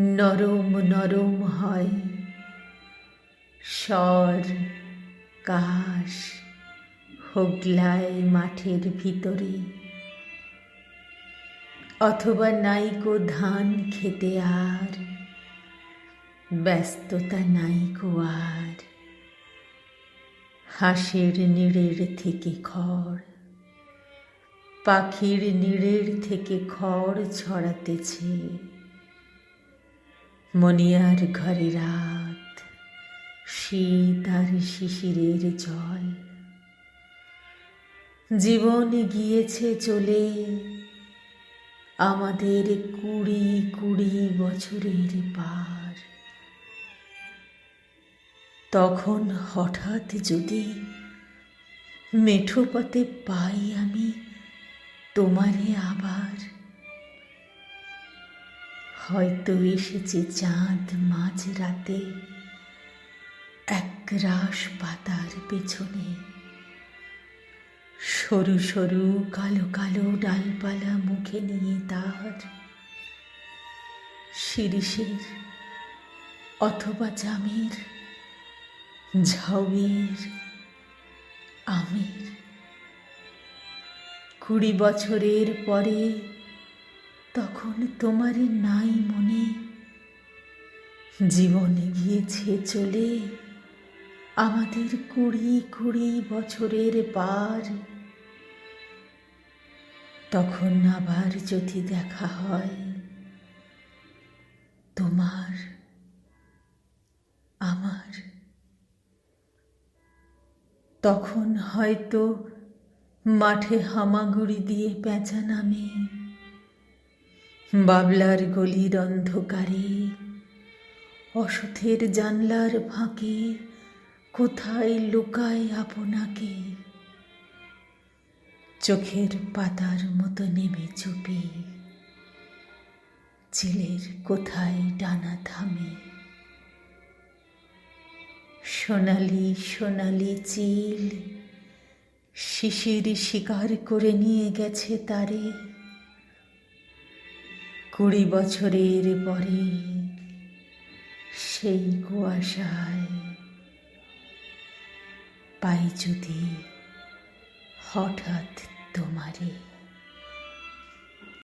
নরম নরম হয়। স্বর, কাশ হোগলায় মাঠের ভিতরে। অথবা নাইকো ধান খেতে আর, ব্যস্ততা নাইকো আর। হাঁসের নিড়ের থেকে খড়, পাখির নিড়ের থেকে খড় ছড়াতেছে। মনিয়ার ঘরে রাত শীত আর শিশিরের জল। জীবন গিয়েছে চলে আমাদের কুড়ি কুড়ি বছরের পার। তখন হঠাৎ যদি মেঠো পথে পাই আমি তোমারে আবার হয়তো এসেছে চাঁদ মাঝ রাতে এক রাস পাতার পেছনে। সরু সরু কালো কালো ডালপালা মুখে নিয়ে তার শিরিষের অথবা জামের ঝাউয়ের আমের। কুড়ি বছরের পরে তখন তোমারে নাই মনে। জীবনে গিয়েছে চলে। আমাদের কুড়ি কুড়ি বছরের পার। তখন আবার যদি দেখা হয়, তোমার, আমার। তখন হয়তো মাঠে হামাগুড়ি দিয়ে পেঁচা নামে। বাবলার গলির অন্ধকারে, অসথের জানলার ফাঁকে কোথায় লুকায় আপনাকে? চোখের পাতার মতো নেমে চুপি চিলের কোথায় ডানা থামে? সোনালি সোনালি চিল শিশির শিকার করে নিয়ে গেছে তারে। কুড়ি বছরের পরে সেই কুয়াশায় পাই যদি হঠাৎ তোমারে